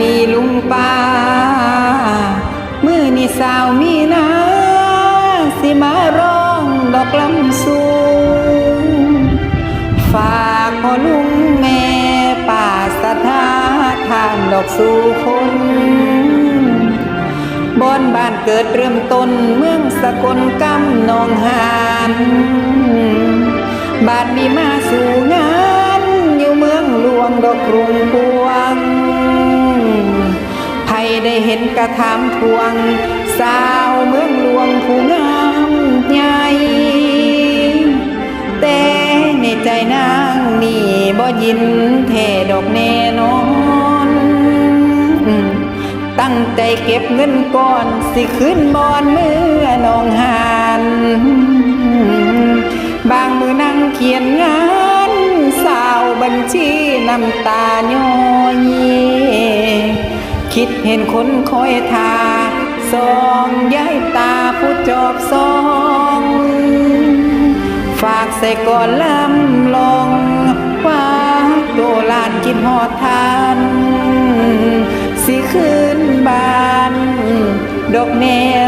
ดีลุงป้า มือนี่สาวมีนาสิมาร้องดอกลำสูง ฝากขอลุงแม่ป่าสะทาทานดอกสู่คนบนบ้านเกิดเริ่มต้นเมืองสกลกำนองหานบาดมีมาสู่งานอยู่เมืองหลวงดอกกรุงปู ไผได้เห็นกระถามทวง สาวเมืองหลวงผู้งามใหญ่แต่ในใจนางนี่บ่ยินแท่ดอกแน่นอน ตั้งใจเก็บเงินก่อนสิขึ้นบอนเมื่อนองหานบางมือนั่งเขียนงาน สาวบัญชีน้ำตาย้อย คิดเห็นคนคอยทาสองย้ายตาผู้จอบสอง ฝากใส่ก่อนลำลองว่าโตลานกินหอดทาน สิขึ้นบาน ดอกแน่นอ